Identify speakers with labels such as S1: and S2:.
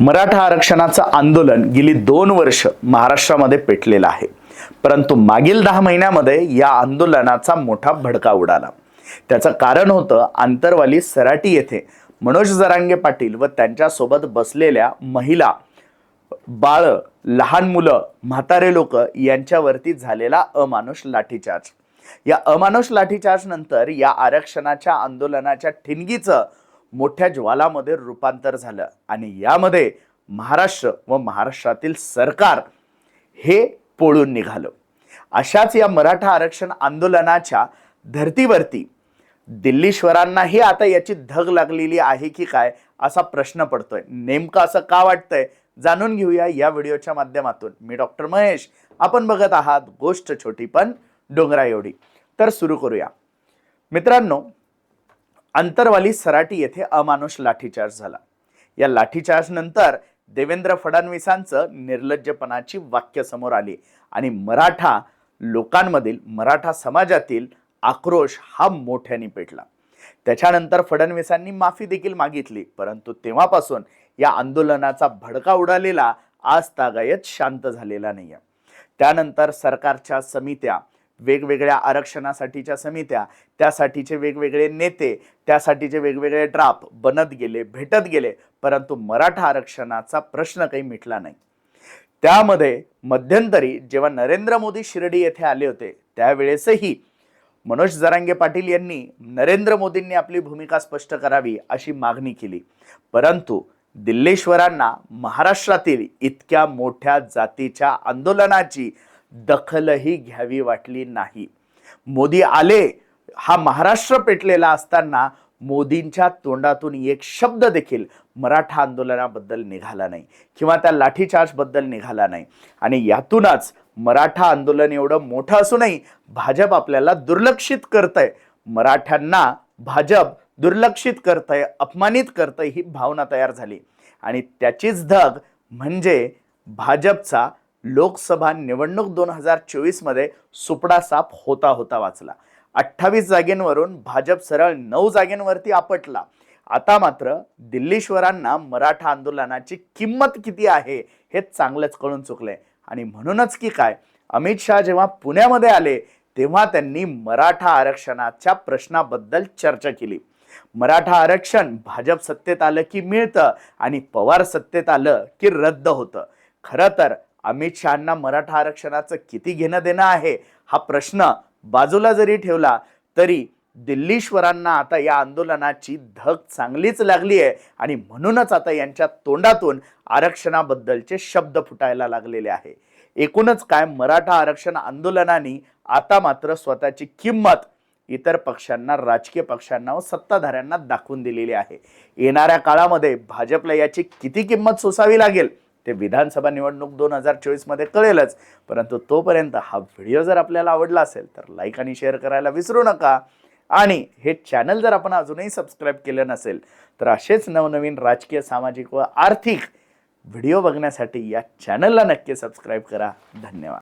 S1: मराठा आरक्षणाचं आंदोलन गेली दोन वर्ष महाराष्ट्रामध्ये पेटलेलं आहे. परंतु मागील दहा महिन्यामध्ये या आंदोलनाचा मोठा भडका उडाला. त्याचं कारण होतं आंतरवाली सराटी येथे मनोज जरांगे पाटील व त्यांच्यासोबत बसलेल्या महिला बाळं लहान मुलं म्हातारे लोक यांच्यावरती झालेला अमानुष लाठीचार्ज. या अमानुष लाठीचार्ज नंतर या आरक्षणाच्या आंदोलनाच्या ठिणगीचं मोठ्या ज्वालामध्ये रूपांतर झालं आणि यामध्ये महाराष्ट्र व महाराष्ट्रातील सरकार हे पोळून निघालं. अशाच या मराठा आरक्षण आंदोलनाच्या धर्तीवरती दिल्लीश्वरांनाही आता याची धग लागलेली आहे की काय असा प्रश्न पडतोय. नेमकं असं का वाटतंय जाणून घेऊया या व्हिडिओच्या माध्यमातून. मी डॉक्टर महेश. आपण बघत आहात गोष्ट छोटी पण डोंगरा एवढी तर सुरू करूया. मित्रांनो अंतरवाली सराटी येथे अमानुष लाठीचार्ज झाला. या लाठीचार्ज नंतर देवेंद्र फडणवीसांचं निर्लज्जपणाची वाक्य समोर आली आणि मराठा लोकांमधील मराठा समाजातील आक्रोश हा मोठ्याने पेटला. त्याच्यानंतर फडणवीसांनी माफी देखील मागितली परंतु तेव्हापासून या आंदोलनाचा भडका उडालेला आज तागायत शांत झालेला नाही त्यानंतर सरकारच्या समित्या वेगवेगळ्या आरक्षणासाठीच्या समित्या त्यासाठीचे वेगवेगळे नेते त्यासाठीचे वेगवेगळे ड्राप बनत गेले भेटत गेले परंतु मराठा आरक्षणाचा प्रश्न काही मिटला नाही. त्यामध्ये मध्यंतरी जेव्हा नरेंद्र मोदी शिर्डी येथे आले होते त्यावेळेसही मनोज जरांगे पाटील यांनी नरेंद्र मोदींनी आपली भूमिका स्पष्ट करावी अशी मागणी केली. परंतु दिल्लेश्वरांना महाराष्ट्रातील इतक्या मोठ्या जातीच्या आंदोलनाची दखलही घ्यावी वाटली नाही. मोदी आले हा महाराष्ट्र पेटलेला असताना मोदींच्या तोंडातून एक शब्द देखील मराठा आंदोलनाबद्दल निघाला नाही किंवा त्या लाठीचार्जबद्दल निघाला नाही. आणि यातूनच मराठा आंदोलन एवढं मोठं असूनही भाजप आपल्याला दुर्लक्षित करतंय. मराठ्यांना भाजप दुर्लक्षित करतंय अपमानित करतंय ही भावना तयार झाली. आणि त्याचीच धग म्हणजे भाजपचा लोकसभा निवडणूक दोन हजार चोवीसमध्ये सुपडा साप होता होता वाचला. अठ्ठावीस जागेंवरून भाजप सरळ नऊ जागेंवरती आपटला. आता मात्र दिल्लीश्वरांना मराठा आंदोलनाची किंमत किती आहे हे चांगलंच कळून चुकलंय. आणि म्हणूनच की काय अमित शहा जेव्हा पुण्यामध्ये आले तेव्हा त्यांनी मराठा आरक्षणाच्या प्रश्नाबद्दल चर्चा केली. मराठा आरक्षण भाजप सत्तेत आलं की मिळतं आणि पवार सत्तेत आलं की रद्द होतं. खरं तर अमित शहांना मराठा आरक्षणाचं किती घेणं देणं आहे हा प्रश्न बाजूला जरी ठेवला तरी दिल्लीश्वरांना आता या आंदोलनाची धग चांगलीच लागली आहे आणि म्हणूनच आता यांच्या तोंडातून आरक्षणाबद्दलचे शब्द फुटायला लागलेले आहे. एकूणच काय मराठा आरक्षण आंदोलनाने आता मात्र स्वतःची किंमत इतर पक्षांना राजकीय पक्षांना व सत्ताधाऱ्यांना दाखवून दिलेली आहे. येणाऱ्या काळामध्ये भाजपला याची किती किंमत सोसावी लागेल? ते विधानसभा निवडणूक दोन हजार चोवीसमध्ये कळेलच. परंतु तोपर्यंत हा व्हिडिओ जर आपल्याला आवडला असेल तर लाईक आणि शेअर करायला विसरू नका. आणि हे चॅनल जर आपण अजूनही सबस्क्राईब केलं नसेल तर असेच नवनवीन राजकीय सामाजिक व आर्थिक व्हिडिओ बघण्यासाठी या चॅनलला नक्की सबस्क्राईब करा. धन्यवाद.